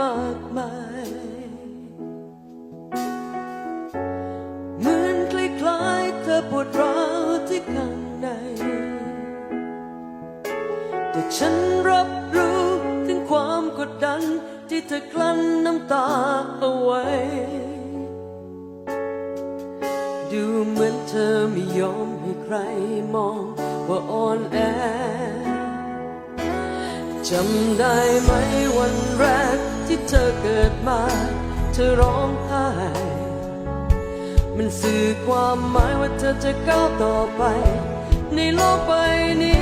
มากมายเหมือนคล้ายๆเธอปวดร้าวที่ข้างใน แต่ฉันรับรู้ถึงความกดดันที่เธอกลั้นน้ำตาเอาไว้ ดูเหมือนเธอไม่ยอมให้ใครมองว่าอ่อนแอจำได้ไหมวันแร ดมาเธอร้องไห้ มันสื่อความหมายว่าเธอจะก้าวต่อไป ในโลกใบนี้